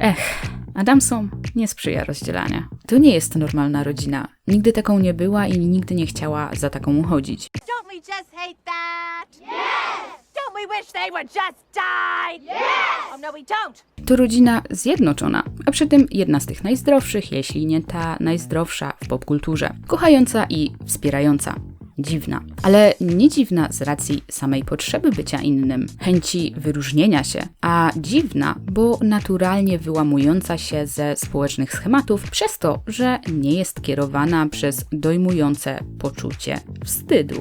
Ech, Adamsom nie sprzyja rozdzielania. To nie jest normalna rodzina. Nigdy taką nie była i nigdy nie chciała za taką uchodzić. Don't we just hate that? Yes! Don't we wish they would just die? Yes! Oh, no, we don't. To rodzina zjednoczona, a przy tym jedna z tych najzdrowszych, jeśli nie ta najzdrowsza w popkulturze. Kochająca i wspierająca. Dziwna, ale nie dziwna z racji samej potrzeby bycia innym, chęci wyróżnienia się, a dziwna, bo naturalnie wyłamująca się ze społecznych schematów przez to, że nie jest kierowana przez dojmujące poczucie wstydu.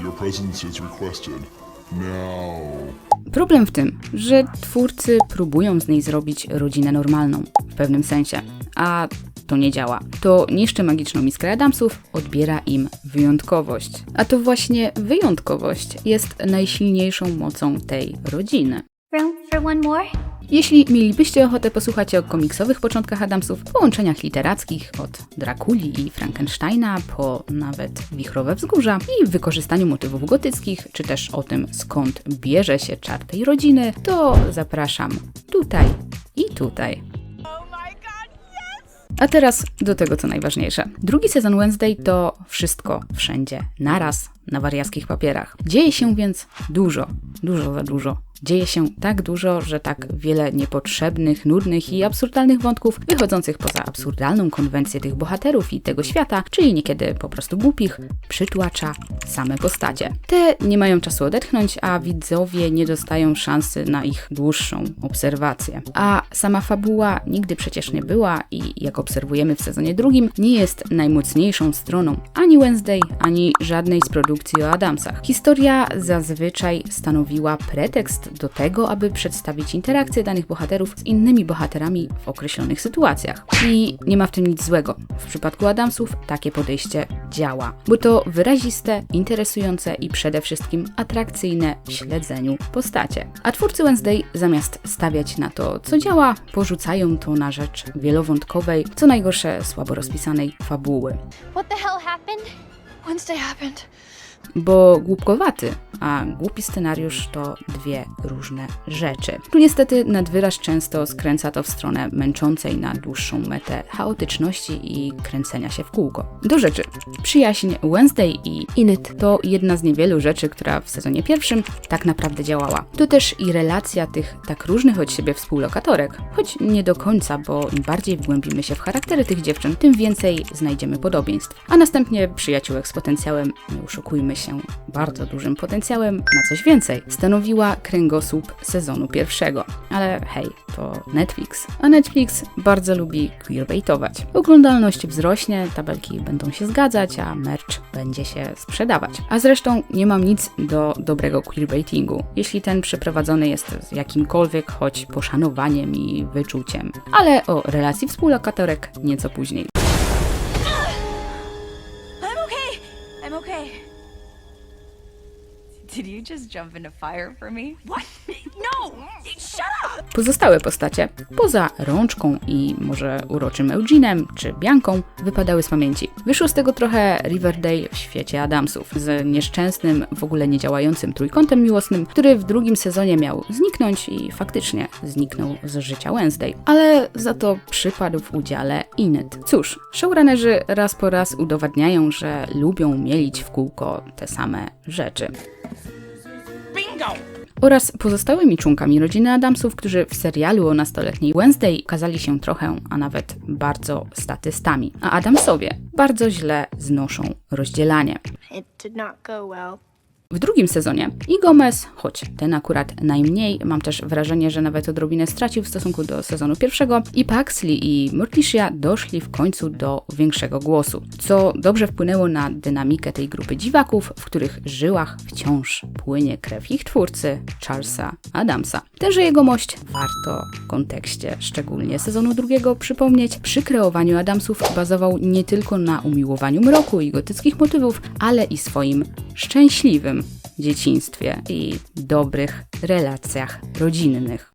Your presence is requested. Now. Problem w tym, że twórcy próbują z niej zrobić rodzinę normalną, w pewnym sensie, a to nie działa. To niszczy magiczną miskę Adamsów, odbiera im wyjątkowość. A to właśnie wyjątkowość jest najsilniejszą mocą tej rodziny. Room for one more? Jeśli mielibyście ochotę posłuchać o komiksowych początkach Adamsów, połączeniach literackich od Drakuli i Frankensteina po nawet Wichrowe Wzgórza i wykorzystaniu motywów gotyckich, czy też o tym skąd bierze się czar tej rodziny, to zapraszam tutaj i tutaj. A teraz do tego, co najważniejsze. Drugi sezon Wednesday to wszystko, wszędzie, naraz, na wariackich papierach. Dzieje się więc dużo, dużo za dużo. Dzieje się tak dużo, że tak wiele niepotrzebnych, nudnych i absurdalnych wątków, wychodzących poza absurdalną konwencję tych bohaterów i tego świata, czyli niekiedy po prostu głupich, przytłacza same postacie. Te nie mają czasu odetchnąć, a widzowie nie dostają szansy na ich dłuższą obserwację. A sama fabuła nigdy przecież nie była i jak obserwujemy w sezonie drugim, nie jest najmocniejszą stroną ani Wednesday, ani żadnej z produkcji o Adamsach. Historia zazwyczaj stanowiła pretekst do tego, aby przedstawić interakcje danych bohaterów z innymi bohaterami w określonych sytuacjach. I nie ma w tym nic złego. W przypadku Adamsów takie podejście działa, bo to wyraziste, interesujące i przede wszystkim atrakcyjne w śledzeniu postacie. A twórcy Wednesday zamiast stawiać na to, co działa, porzucają to na rzecz wielowątkowej, co najgorsze słabo rozpisanej fabuły. What the hell happened? Wednesday happened. bo głupkowaty, a głupi scenariusz to dwie różne rzeczy. Tu niestety nadwyraż często skręca to w stronę męczącej na dłuższą metę chaotyczności i kręcenia się w kółko. Do rzeczy. Przyjaźń Wednesday i Inyt to jedna z niewielu rzeczy, która w sezonie pierwszym tak naprawdę działała. To też i relacja tych tak różnych od siebie współlokatorek, choć nie do końca, bo im bardziej wgłębimy się w charaktery tych dziewczyn, tym więcej znajdziemy podobieństw. A następnie przyjaciółek z potencjałem, nie oszukujmy się, bardzo dużym potencjałem na coś więcej, stanowiła kręgosłup sezonu pierwszego. Ale hej, to Netflix. A Netflix bardzo lubi queerbaitować. Oglądalność wzrośnie, tabelki będą się zgadzać, a merch będzie się sprzedawać. A zresztą nie mam nic do dobrego queerbaitingu, jeśli ten przeprowadzony jest z jakimkolwiek choć poszanowaniem i wyczuciem. Ale o relacji współlokatorek nieco później. Did you just jump into fire for me? What? No! Shut up! Pozostałe postacie, poza Rączką i może uroczym Eugene'em czy Bianką, wypadały z pamięci. Wyszło z tego trochę Riverdale w świecie Adamsów, z nieszczęsnym, w ogóle niedziałającym trójkątem miłosnym, który w drugim sezonie miał zniknąć i faktycznie zniknął z życia Wednesday. Ale za to przypadł w udziale Inet. Cóż, showrunnerzy raz po raz udowadniają, że lubią mielić w kółko te same rzeczy! Oraz pozostałymi członkami rodziny Adamsów, którzy w serialu o nastoletniej Wednesday okazali się trochę, a nawet bardzo statystami. A Adamsowie bardzo źle znoszą rozdzielanie. It did not go well. W drugim sezonie i Gomez, choć ten akurat najmniej, mam też wrażenie, że nawet odrobinę stracił w stosunku do sezonu pierwszego, i Paxley i Morticia doszli w końcu do większego głosu, co dobrze wpłynęło na dynamikę tej grupy dziwaków, w których żyłach wciąż płynie krew ich twórcy, Charlesa Adamsa. Tenże jegomość warto w kontekście szczególnie sezonu drugiego przypomnieć, przy kreowaniu Adamsów bazował nie tylko na umiłowaniu mroku i gotyckich motywów, ale i swoim szczęśliwym dzieciństwie i dobrych relacjach rodzinnych.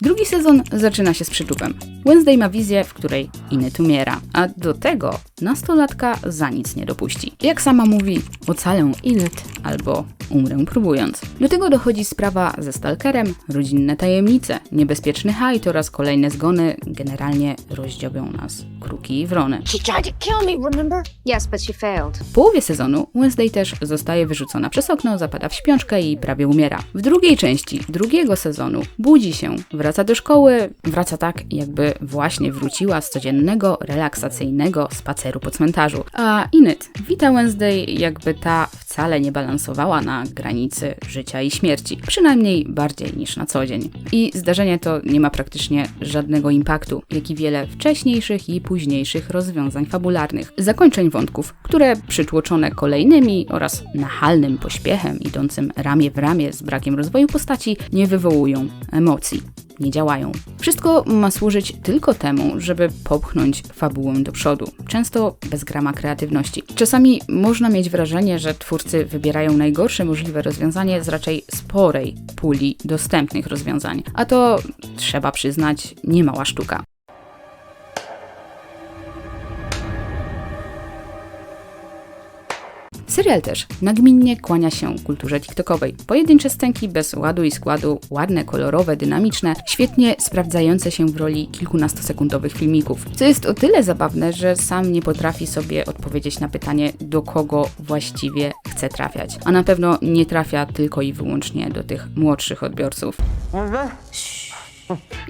Drugi sezon zaczyna się z przyczupem. Wednesday ma wizję, w której Inet umiera, a do tego nastolatka za nic nie dopuści. Jak sama mówi, ocalę Inet albo umrę próbując. Do tego dochodzi sprawa ze stalkerem, rodzinne tajemnice, niebezpieczny hajt oraz kolejne zgony. Generalnie rozdziobią nas kruki i wrony. She tried to kill me, remember? Yes, but she failed. W połowie sezonu Wednesday też zostaje wyrzucona przez okno, zapada w śpiączkę i prawie umiera. W drugiej części drugiego sezonu budzi się, wraca do szkoły, wraca tak, jakby właśnie wróciła z codziennego, relaksacyjnego spaceru po cmentarzu. A Inet wita Wednesday, jakby ta wcale nie balansowała na granicy życia i śmierci, przynajmniej bardziej niż na co dzień. I zdarzenie to nie ma praktycznie żadnego impaktu, jak i wiele wcześniejszych i późniejszych rozwiązań fabularnych, zakończeń wątków, które przytłoczone kolejnymi oraz nachalnym pośpiechem idącym ramię w ramię z brakiem rozwoju postaci nie wywołują emocji. Nie działają. Wszystko ma służyć tylko temu, żeby popchnąć fabułę do przodu, często bez grama kreatywności. Czasami można mieć wrażenie, że twórcy wybierają najgorsze możliwe rozwiązanie z raczej sporej puli dostępnych rozwiązań, a to trzeba przyznać, nie mała sztuka. Serial też nagminnie kłania się kulturze TikTokowej. Pojedyncze scenki bez ładu i składu, ładne, kolorowe, dynamiczne, świetnie sprawdzające się w roli kilkunastosekundowych filmików. Co jest o tyle zabawne, że sam nie potrafi sobie odpowiedzieć na pytanie, do kogo właściwie chce trafiać. A na pewno nie trafia tylko i wyłącznie do tych młodszych odbiorców.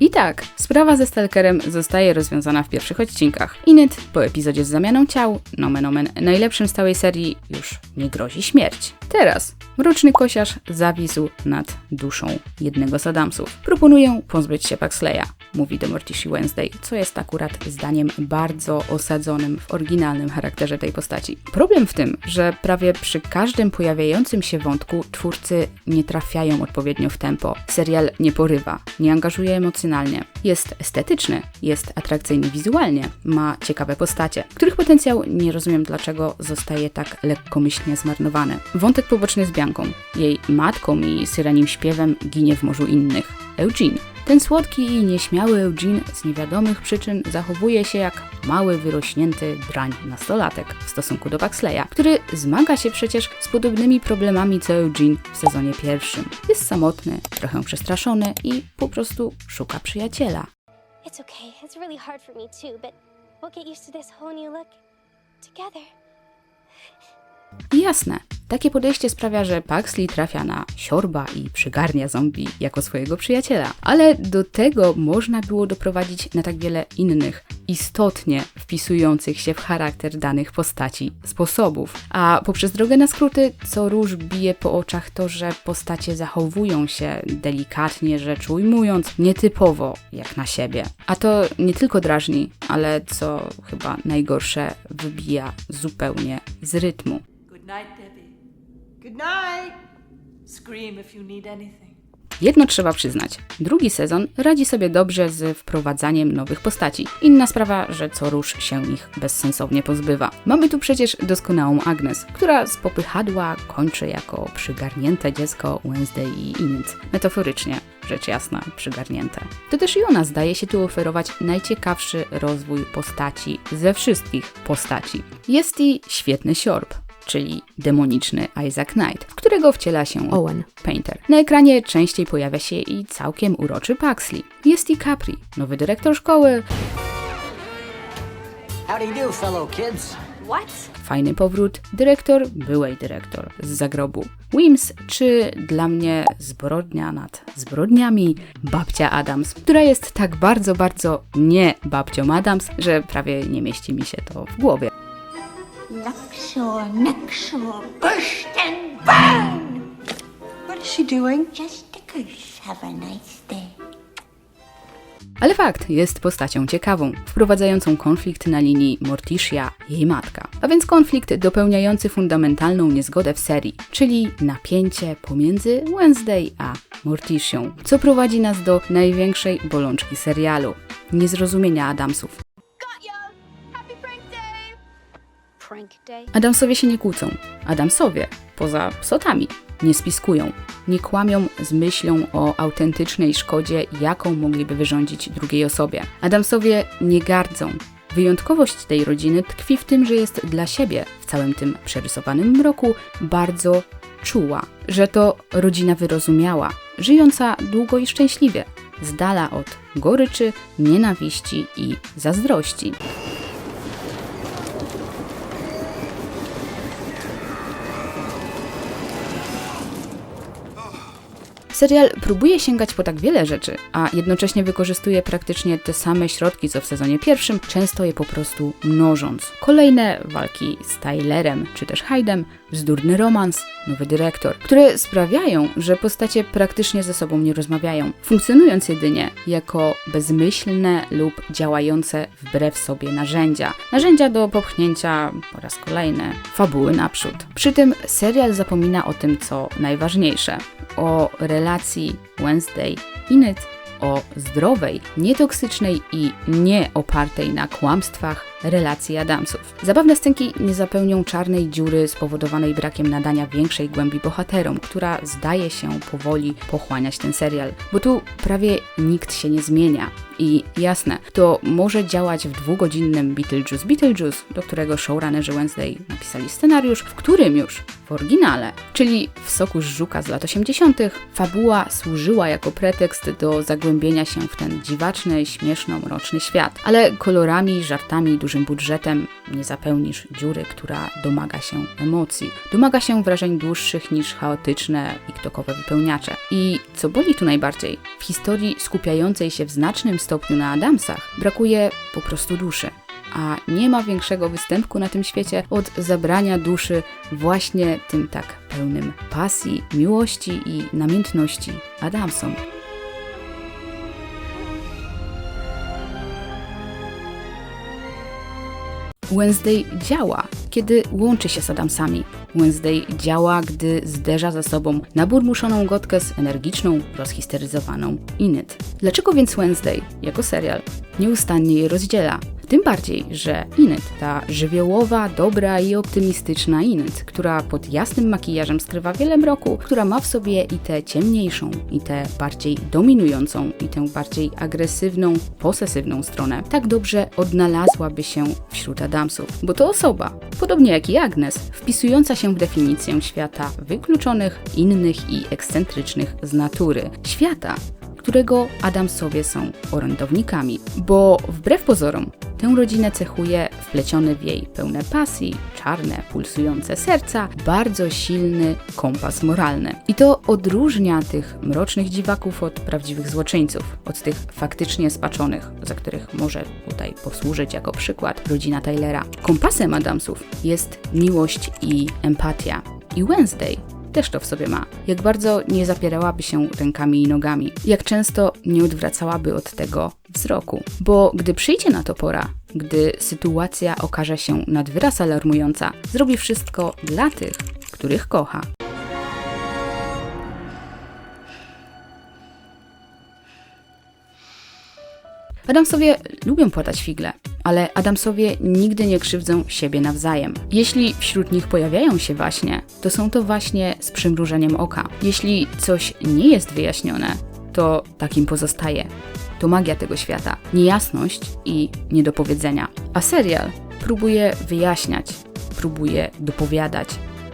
I tak, sprawa ze Stalkerem zostaje rozwiązana w pierwszych odcinkach. Inet po epizodzie z zamianą ciał, nomen omen, najlepszym z całej serii już nie grozi śmierć. Teraz mroczny kosiarz zawisł nad duszą jednego z Adamsów. Proponuję pozbyć się Paxleya, mówi do Morticia Wednesday, co jest akurat zdaniem bardzo osadzonym w oryginalnym charakterze tej postaci. Problem w tym, że prawie przy każdym pojawiającym się wątku twórcy nie trafiają odpowiednio w tempo. Serial nie porywa, nie angażuje emocjonalnie. Jest estetyczny, jest atrakcyjny wizualnie, ma ciekawe postacie, których potencjał nie rozumiem dlaczego zostaje tak lekkomyślnie zmarnowany. Wątek poboczny z Jej matką i syrenim śpiewem ginie w morzu innych. Eugene. Ten słodki i nieśmiały Eugene z niewiadomych przyczyn zachowuje się jak mały, wyrośnięty drań nastolatek w stosunku do Paxleya, który zmaga się przecież z podobnymi problemami co Eugene w sezonie pierwszym. Jest samotny, trochę przestraszony i po prostu szuka przyjaciela. It's okay. It's really hard for me too, but we'll get used to this whole new look together. Jasne, takie podejście sprawia, że Paxley trafia na siorba i przygarnia zombie jako swojego przyjaciela. Ale do tego można było doprowadzić na tak wiele innych, istotnie wpisujących się w charakter danych postaci sposobów. A poprzez drogę na skróty, co róż bije po oczach to, że postacie zachowują się delikatnie rzecz ujmując, nietypowo jak na siebie. A to nie tylko drażni, ale co chyba najgorsze, wybija zupełnie z rytmu. Good night, Debbie. Good night. Scream if you need anything. Jedno trzeba przyznać. Drugi sezon radzi sobie dobrze z wprowadzaniem nowych postaci. Inna sprawa, że co rusz się ich bezsensownie pozbywa. Mamy tu przecież doskonałą Agnes, która z popychadła kończy jako przygarnięte dziecko Wednesday i Inc. Metaforycznie, rzecz jasna, przygarnięte. To też i ona zdaje się tu oferować najciekawszy rozwój postaci ze wszystkich postaci. Jest i świetny siorb, czyli demoniczny Isaac Knight, w którego wciela się Owen Painter. Na ekranie częściej pojawia się i całkiem uroczy Paxley. Jest i Capri, nowy dyrektor szkoły, How do you do, fellow kids? fajny powrót dyrektor, byłej dyrektor z zagrobu. Wims, czy dla mnie zbrodnia nad zbrodniami babcia Adams, która jest tak bardzo, bardzo nie babcią Adams, że prawie nie mieści mi się to w głowie. Luxor, Nuxor, burst and burn! What is she doing? Just a curse. Have a nice day. Ale fakt, jest postacią ciekawą, wprowadzającą konflikt na linii Morticia jej matka. A więc konflikt dopełniający fundamentalną niezgodę w serii, czyli napięcie pomiędzy Wednesday a Morticią, co prowadzi nas do największej bolączki serialu niezrozumienia Adamsów. Adamsowie się nie kłócą. Adamsowie, poza psotami, nie spiskują, nie kłamią z myślą o autentycznej szkodzie, jaką mogliby wyrządzić drugiej osobie. Adamsowie nie gardzą, Wyjątkowość tej rodziny tkwi w tym, że jest dla siebie w całym tym przerysowanym mroku bardzo czuła, że to rodzina wyrozumiała, żyjąca długo i szczęśliwie, z dala od goryczy, nienawiści i zazdrości. Serial próbuje sięgać po tak wiele rzeczy, a jednocześnie wykorzystuje praktycznie te same środki co w sezonie pierwszym, często je po prostu mnożąc. Kolejne walki z Tylerem czy też Hyde'em, bzdurny romans, nowy dyrektor, które sprawiają, że postacie praktycznie ze sobą nie rozmawiają, funkcjonując jedynie jako bezmyślne lub działające wbrew sobie narzędzia. Narzędzia do popchnięcia po raz kolejny fabuły naprzód. Przy tym serial zapomina o tym, co najważniejsze o relacji Wednesday i Ned, o zdrowej, nietoksycznej i nie opartej na kłamstwach relacji Adamsów. Zabawne scenki nie zapełnią czarnej dziury spowodowanej brakiem nadania większej głębi bohaterom, która zdaje się powoli pochłaniać ten serial, bo tu prawie nikt się nie zmienia. I jasne, to może działać w dwugodzinnym Beetlejuice Beetlejuice, do którego showrunnerzy Wednesday napisali scenariusz, w którym już oryginale, czyli w soku żuka z lat 80., fabuła służyła jako pretekst do zagłębienia się w ten dziwaczny, śmieszno-mroczny świat. Ale kolorami, żartami, dużym budżetem nie zapełnisz dziury, która domaga się emocji. Domaga się wrażeń dłuższych niż chaotyczne TikTokowe wypełniacze. I co boli tu najbardziej? W historii skupiającej się w znacznym stopniu na Adamsach brakuje po prostu duszy a nie ma większego występku na tym świecie od zabrania duszy właśnie tym tak pełnym pasji, miłości i namiętności Adamsom. Wednesday działa, kiedy łączy się z Adamsami. Wednesday działa, gdy zderza ze sobą naburmuszoną gotkę z energiczną, rozhisteryzowaną Inyt. Dlaczego więc Wednesday, jako serial, nieustannie je rozdziela? Tym bardziej, że Inet, ta żywiołowa, dobra i optymistyczna Inet, która pod jasnym makijażem skrywa wiele mroku, która ma w sobie i tę ciemniejszą, i tę bardziej dominującą, i tę bardziej agresywną, posesywną stronę, tak dobrze odnalazłaby się wśród Adamsów. Bo to osoba, podobnie jak i Agnes, wpisująca się w definicję świata wykluczonych, innych i ekscentrycznych z natury. Świata, którego Adamsowie są orędownikami. Bo wbrew pozorom, tę rodzinę cechuje wpleciony w jej pełne pasji, czarne, pulsujące serca, bardzo silny kompas moralny. I to odróżnia tych mrocznych dziwaków od prawdziwych złoczyńców, od tych faktycznie spaczonych, za których może tutaj posłużyć jako przykład rodzina Tylera. Kompasem Adamsów jest miłość i empatia. I Wednesday też to w sobie ma. Jak bardzo nie zapierałaby się rękami i nogami, jak często nie odwracałaby od tego wzroku. Bo gdy przyjdzie na to pora, gdy sytuacja okaże się nad wyraz alarmująca, zrobi wszystko dla tych, których kocha. Adamsowie lubią płatać figle, ale Adamsowie nigdy nie krzywdzą siebie nawzajem. Jeśli wśród nich pojawiają się waśnie, to są to właśnie z przymrużeniem oka. Jeśli coś nie jest wyjaśnione, to takim pozostaje. To magia tego świata, niejasność i niedopowiedzenia. A serial próbuje wyjaśniać, próbuje dopowiadać,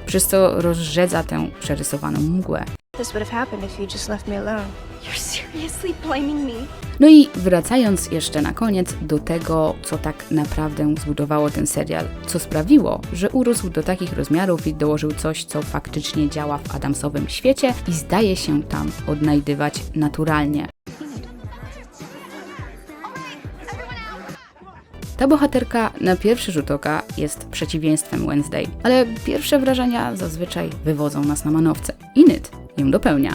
przez co rozrzedza tę przerysowaną mgłę. This would have happened if you just left me alone. You're seriously blaming me? No i wracając jeszcze na koniec do tego, co tak naprawdę zbudowało ten serial, co sprawiło, że urósł do takich rozmiarów i dołożył coś, co faktycznie działa w Adamsowym świecie i zdaje się tam odnajdywać naturalnie. Ta bohaterka na pierwszy rzut oka jest przeciwieństwem Wednesday, ale pierwsze wrażenia zazwyczaj wywodzą nas na manowce. Inyt ją dopełnia.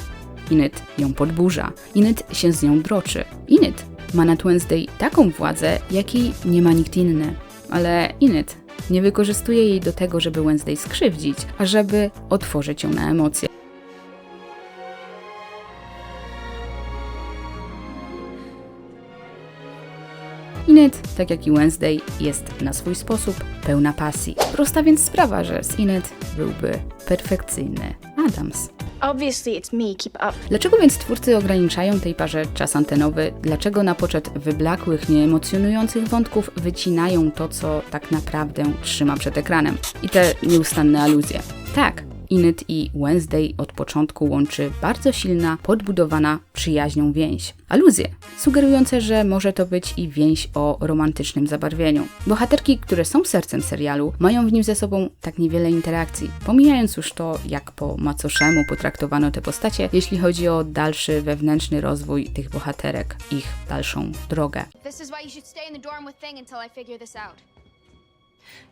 Inyt ją podburza. Inyt się z nią droczy. Inyt ma nad Wednesday taką władzę, jakiej nie ma nikt inny. Ale Inyt nie wykorzystuje jej do tego, żeby Wednesday skrzywdzić, a żeby otworzyć ją na emocje. Inet, tak jak i Wednesday, jest na swój sposób pełna pasji. Prosta więc sprawa, że z Inet byłby perfekcyjny Adams. Obviously, it's me. Keep up. Dlaczego więc twórcy ograniczają tej parze czas antenowy? Dlaczego na poczet wyblakłych, nieemocjonujących wątków wycinają to, co tak naprawdę trzyma przed ekranem? I te nieustanne aluzje. Tak, Inet i Wednesday od początku łączy bardzo silna, podbudowana przyjaźnią więź. Aluzje, sugerujące, że może to być i więź o romantycznym zabarwieniu. Bohaterki, które są sercem serialu, mają w nim ze sobą tak niewiele interakcji. Pomijając już to, jak po macoszemu potraktowano te postacie, jeśli chodzi o dalszy wewnętrzny rozwój tych bohaterek, ich dalszą drogę. This is why you should stay in the dorm with until I figure this out.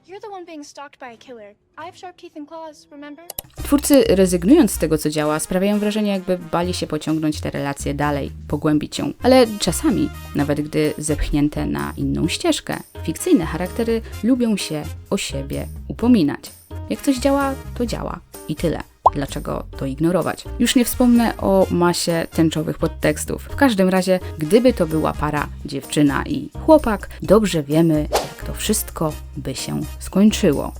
You're the one being stalked by a killer. I have sharp teeth and claws, remember? Twórcy, rezygnując z tego, co działa, sprawiają wrażenie, jakby bali się pociągnąć te relacje dalej, pogłębić ją. Ale czasami, nawet gdy zepchnięte na inną ścieżkę, fikcyjne charaktery lubią się o siebie upominać. Jak coś działa, to działa. I tyle. Dlaczego to ignorować? Już nie wspomnę o masie tęczowych podtekstów. W każdym razie, gdyby to była para dziewczyna i chłopak, dobrze wiemy, to wszystko by się skończyło.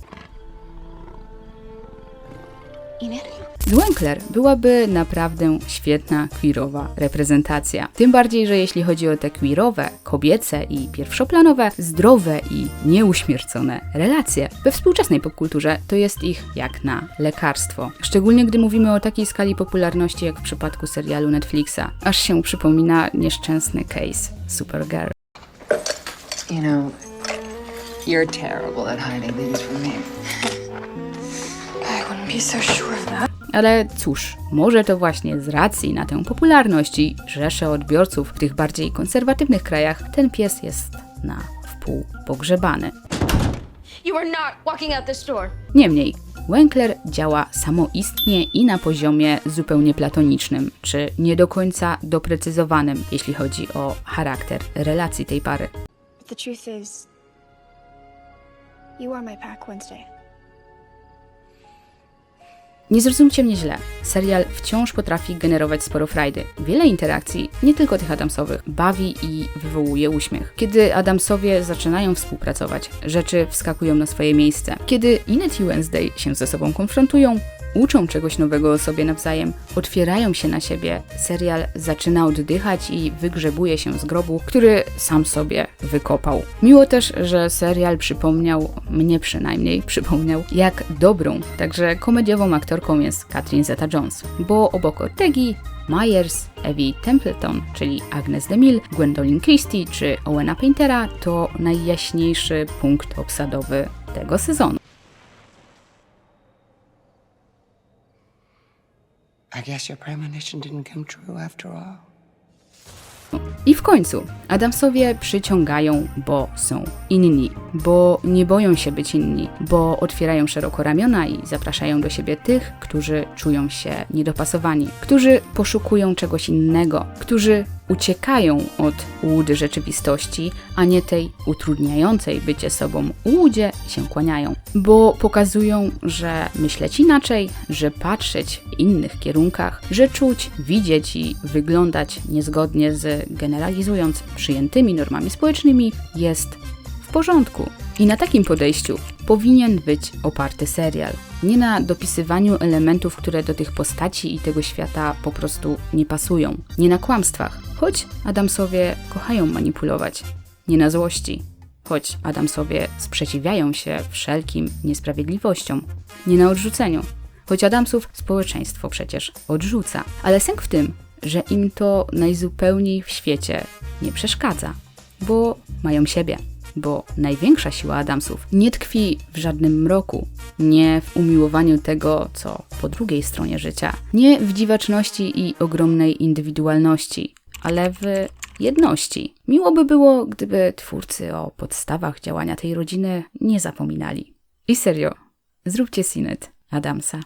Z byłaby naprawdę świetna queerowa reprezentacja. Tym bardziej, że jeśli chodzi o te queerowe, kobiece i pierwszoplanowe, zdrowe i nieuśmiercone relacje, we współczesnej popkulturze to jest ich jak na lekarstwo. Szczególnie gdy mówimy o takiej skali popularności jak w przypadku serialu Netflixa. Aż się przypomina nieszczęsny case Supergirl. You know, you're terrible at hiding things from me. I wouldn't be so sure of that. Ale cóż, może to właśnie z racji na tę popularność i rzesze odbiorców w tych bardziej konserwatywnych krajach ten pies jest na wpół pogrzebany. You are not walking out this door. Niemniej, Winkler działa samoistnie i na poziomie zupełnie platonicznym, czy nie do końca doprecyzowanym, jeśli chodzi o charakter relacji tej pary. But the truth is, you are my pack Wednesday. Nie zrozumcie mnie źle, serial wciąż potrafi generować sporo frajdy. Wiele interakcji, nie tylko tych Adamsowych, bawi i wywołuje uśmiech. Kiedy Adamsowie zaczynają współpracować, rzeczy wskakują na swoje miejsce. Kiedy Inet i Wednesday się ze sobą konfrontują, uczą czegoś nowego o sobie nawzajem, otwierają się na siebie, serial zaczyna oddychać i wygrzebuje się z grobu, który sam sobie wykopał. Miło też, że serial przypomniał, mnie przynajmniej przypomniał, jak dobrą, także komediową aktorką jest Catherine Zeta-Jones, bo obok Ortegi Myers, Evie Templeton, czyli Agnes DeMille, Gwendolyn Christie czy Owena Paintera to najjaśniejszy punkt obsadowy tego sezonu. I guess your premonition didn't come true after all. I w końcu Adamsowie przyciągają, bo są inni, bo nie boją się być inni, bo otwierają szeroko ramiona i zapraszają do siebie tych, którzy czują się niedopasowani, którzy poszukują czegoś innego, którzy uciekają od łudy rzeczywistości, a nie tej utrudniającej bycie sobą łudzie się kłaniają, bo pokazują, że myśleć inaczej, że patrzeć w innych kierunkach, że czuć, widzieć i wyglądać niezgodnie z generalizując przyjętymi normami społecznymi jest w porządku. I na takim podejściu powinien być oparty serial. Nie na dopisywaniu elementów, które do tych postaci i tego świata po prostu nie pasują. Nie na kłamstwach, choć Adamsowie kochają manipulować. Nie na złości, choć Adamsowie sprzeciwiają się wszelkim niesprawiedliwościom. Nie na odrzuceniu, choć Adamsów społeczeństwo przecież odrzuca. Ale sęk w tym, że im to najzupełniej w świecie nie przeszkadza, bo mają siebie. Bo największa siła Adamsów nie tkwi w żadnym mroku, nie w umiłowaniu tego, co po drugiej stronie życia, nie w dziwaczności i ogromnej indywidualności, ale w jedności. Miło by było, gdyby twórcy o podstawach działania tej rodziny nie zapominali. I serio, zróbcie Sinet Adamsa.